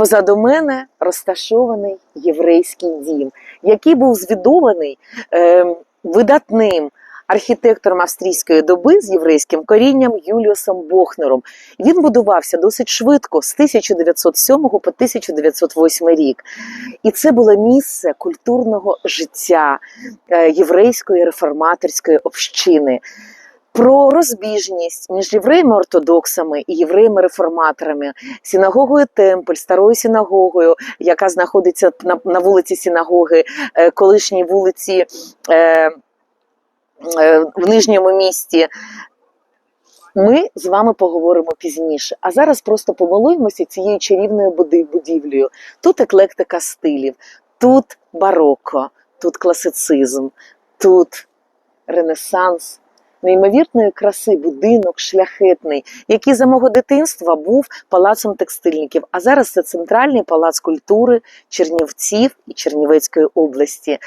позаду мене розташований єврейський дім, який був звідований е, видатним архітектором австрійської доби з єврейським корінням Юліусом Бохнером. Він будувався досить швидко з 1907 по 1908 рік. І це було місце культурного життя е, єврейської реформаторської общини. Про розбіжність між євреями-ортодоксами і євреями-реформаторами, синагогою Темпель, старою синагогою, яка знаходиться на, на вулиці Синагоги, е, колишній вулиці е, е, в нижньому місті. Ми з вами поговоримо пізніше. А зараз просто помилуємося цією чарівною будівлею. Тут еклектика стилів, тут бароко, тут класицизм, тут ренесанс. Неймовірної краси будинок шляхетний, який за мого дитинства був палацом текстильників. А зараз це центральний палац культури Чернівців і Чернівецької області.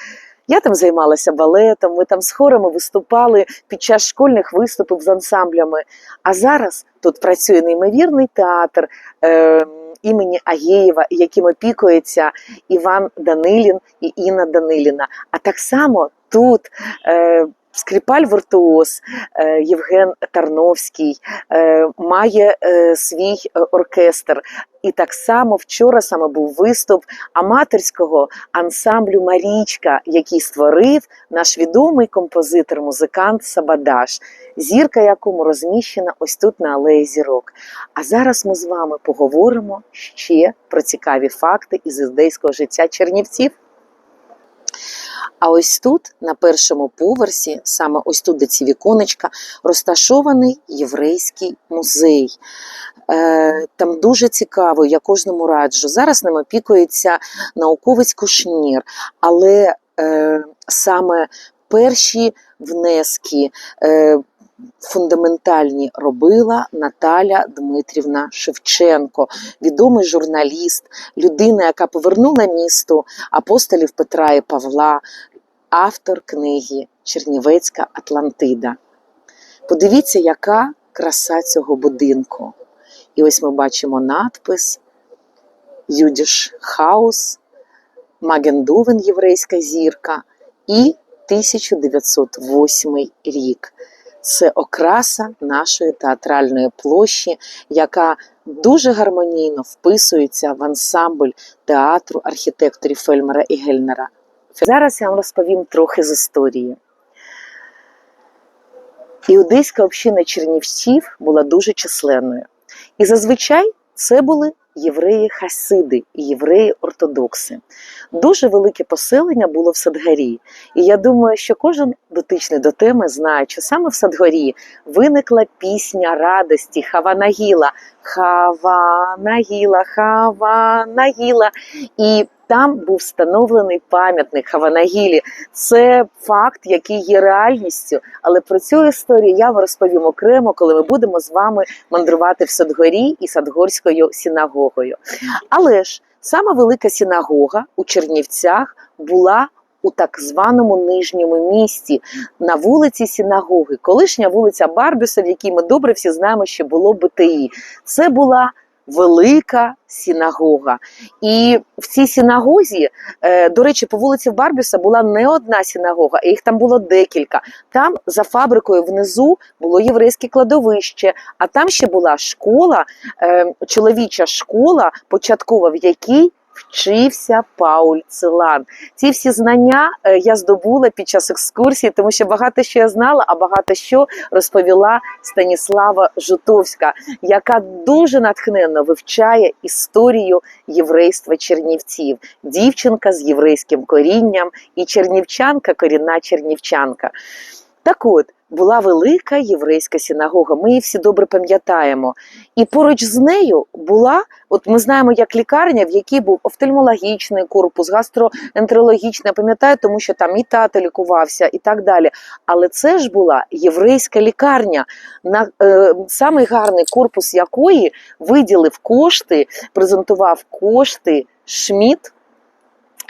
Я там займалася балетом, ми там з хорами виступали під час школьних виступів з ансамблями. А зараз тут працює неймовірний театр е, імені Агєєва, яким опікується Іван Данилін і Інна Даниліна. А так само тут. Е, Скрипаль віртуоз е, Євген Тарновський е, має е, свій оркестр. І так само вчора саме був виступ аматорського ансамблю Марічка, який створив наш відомий композитор-музикант Сабадаш, зірка якому розміщена ось тут на алеї зірок. А зараз ми з вами поговоримо ще про цікаві факти із іздейського життя чернівців. А ось тут, на першому поверсі, саме ось тут, де ці віконечка, розташований єврейський музей. Е, Там дуже цікаво, я кожному раджу. Зараз ним опікується науковець Кушнір, але е, саме перші внески. Фундаментальні робила Наталя Дмитрівна Шевченко, відомий журналіст, людина, яка повернула місту апостолів Петра і Павла, автор книги Чернівецька Атлантида. Подивіться, яка краса цього будинку. І ось ми бачимо надпис Юдіш Хаус, Магендувен єврейська зірка і 1908 рік. Це окраса нашої театральної площі, яка дуже гармонійно вписується в ансамбль театру архітекторів Фельмера і Гельнера. Зараз я вам розповім трохи з історії. Іудейська община Чернівців була дуже численною. І зазвичай це були євреї-хасиди і євреї-ортодокси. Дуже велике поселення було в Садгарі. І я думаю, що кожен дотичний до теми знає, що саме в Садгарі виникла пісня радості Хаванагіла. Хаванагіла, Хаванагіла. І там був встановлений пам'ятник Хаванагілі. Це факт, який є реальністю. Але про цю історію я вам розповім окремо, коли ми будемо з вами мандрувати в Садгорі і Садгорською синагогою. Але ж сама велика синагога у Чернівцях була. У так званому нижньому місті на вулиці Синагоги, колишня вулиця Барбюса, в якій ми добре всі знаємо, що було БТІ. Це була велика синагога. І в цій синагозі, е, до речі, по вулиці Барбюса була не одна синагога, а їх там було декілька. Там за фабрикою внизу було єврейське кладовище, а там ще була школа, е, чоловіча школа, початкова, в якій вчився Пауль Целан. Ці всі знання е, я здобула під час екскурсії, тому що багато що я знала, а багато що розповіла Станіслава Жутовська, яка дуже натхненно вивчає історію єврейства чернівців. Дівчинка з єврейським корінням і чернівчанка, корінна чернівчанка. Так от, була велика єврейська синагога, ми її всі добре пам'ятаємо. І поруч з нею була, от ми знаємо, як лікарня, в якій був офтальмологічний корпус, гастроентерологічний, пам'ятаю, тому що там і тато лікувався, і так далі. Але це ж була єврейська лікарня, на е, самий гарний корпус якої виділив кошти, презентував кошти Шміт,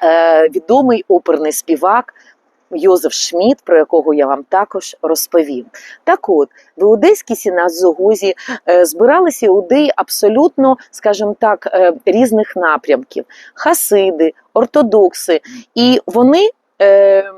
е, відомий оперний співак Йозеф Шмідт, про якого я вам також розповім. Так от, в іудейській сінагозі е, збиралися іудеї абсолютно, скажімо так, е, різних напрямків: хасиди, ортодокси, і вони. е,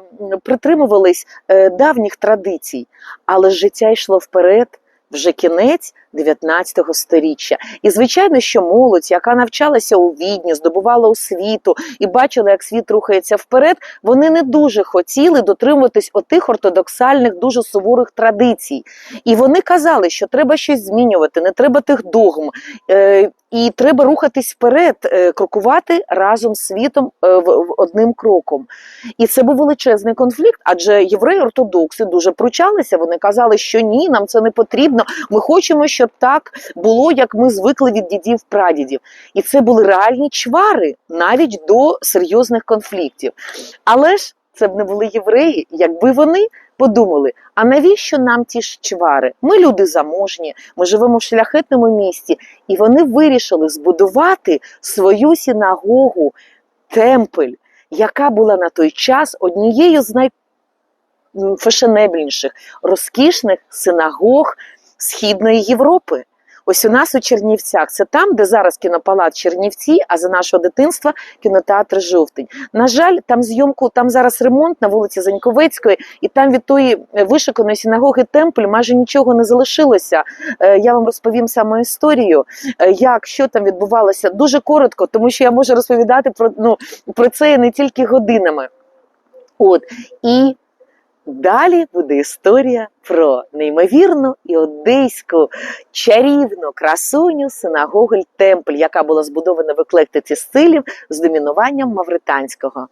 Притримувались давніх традицій, але життя йшло вперед вже кінець 19 сторіччя. І звичайно, що молодь, яка навчалася у відні, здобувала освіту і бачила, як світ рухається вперед, вони не дуже хотіли дотримуватись отих ортодоксальних, дуже суворих традицій. І вони казали, що треба щось змінювати, не треба тих догм. І треба рухатись вперед, е, крокувати разом з світом е, одним кроком. І це був величезний конфлікт, адже євреї-ортодокси дуже пручалися. Вони казали, що ні, нам це не потрібно. Ми хочемо, щоб так було, як ми звикли від дідів прадідів. І це були реальні чвари навіть до серйозних конфліктів. Але ж це б не були євреї, якби вони подумали: а навіщо нам ті ж чвари? Ми люди заможні, ми живемо в шляхетному місті, і вони вирішили збудувати свою синагогу, темпель, яка була на той час однією з найфешенебельніших, розкішних синагог Східної Європи. Ось у нас у Чернівцях це там, де зараз кінопалац Чернівці, а за нашого дитинства кінотеатр Жовтень. На жаль, там зйомку, там зараз ремонт на вулиці Заньковецької, і там від тої е, вишиканої синагоги Темпль майже нічого не залишилося. Е, Я вам розповім саме історію, е, як що там відбувалося дуже коротко, тому що я можу розповідати про, ну, про це не тільки годинами. От і Далі буде історія про неймовірну іудейську чарівну красуню синагогу Темпль, яка була збудована в еклектиці стилів з домінуванням мавританського.